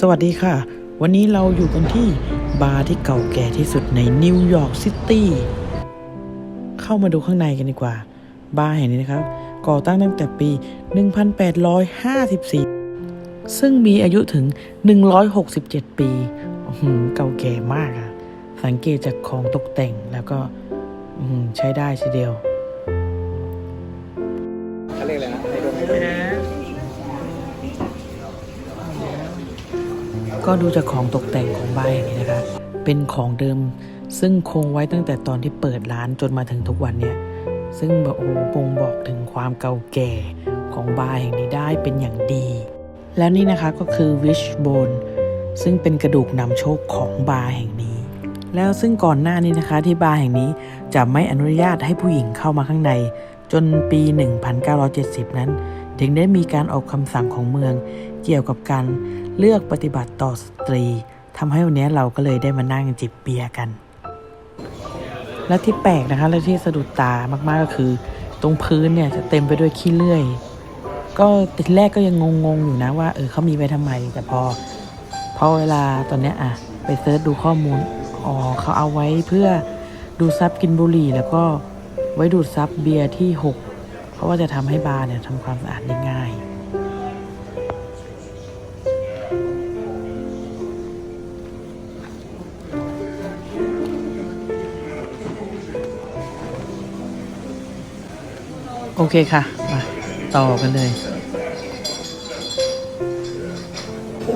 สวัสดีค่ะ วันนี้เราอยู่กันที่บาร์ที่เก่าแก่ที่สุดในนิวยอร์กซิตี้เข้ามาดูข้างในกันดีกว่า บาร์แห่งนี้นะครับ ก่อตั้งตั้งแต่ปี 1854 ซึ่งมีอายุถึง 167 ปีอื้อหือเก่าแก่มากอะสังเกตจากของตกแต่งแล้วก็ใช้ได้ทีเดียวเขาเรียกอะไรนะไฮโดรไฮโดร ก็ดูจากของตกแต่งของบาร์แห่งนี้นะคะ เป็นของเดิมซึ่งคงไว้ตั้งแต่ตอนที่เปิดร้านจนมาถึงทุกวันเนี่ยซึ่งแบบโอ้โหบ่งบอกถึงความเก่าแก่ของบาร์แห่งนี้ได้เป็นอย่างดี แล้วนี่นะคะก็คือ Wishbone ซึ่งเป็นกระดูกนำโชคของบาร์แห่งนี้ แล้วซึ่งก่อนหน้านี้นะคะที่บาร์แห่งนี้จะไม่อนุญาตให้ผู้หญิงเข้ามาข้างใน จนปี 1970 นั้น ถึงได้มีการออกคำสั่งของเมือง เกี่ยวกับการ เลือกปฏิบัติต่อสตรีทำให้วันนี้เราก็เลยได้มานั่งจิบเบียร์กัน และที่แปลกนะคะและที่สะดุดตามากๆก็คือ ตรงพื้นเนี่ยจะเต็มไปด้วยขี้เลื่อย ก็ทีแรกก็ยังงงๆอยู่นะว่าเออเขามีไว้ทำไมแต่พอพอเวลาตอนเนี้ยอะไปเซิร์ชดูข้อมูลอ๋อเขาเอาไว้เพื่อดูซับกินบุหรี่แล้วก็ไว้ดูดซับเบียร์ที่หกเพราะว่าจะทำให้บาร์เนี่ยทำความสะอาดได้ง่าย โอเคค่ะมาต่อกันเลยอุ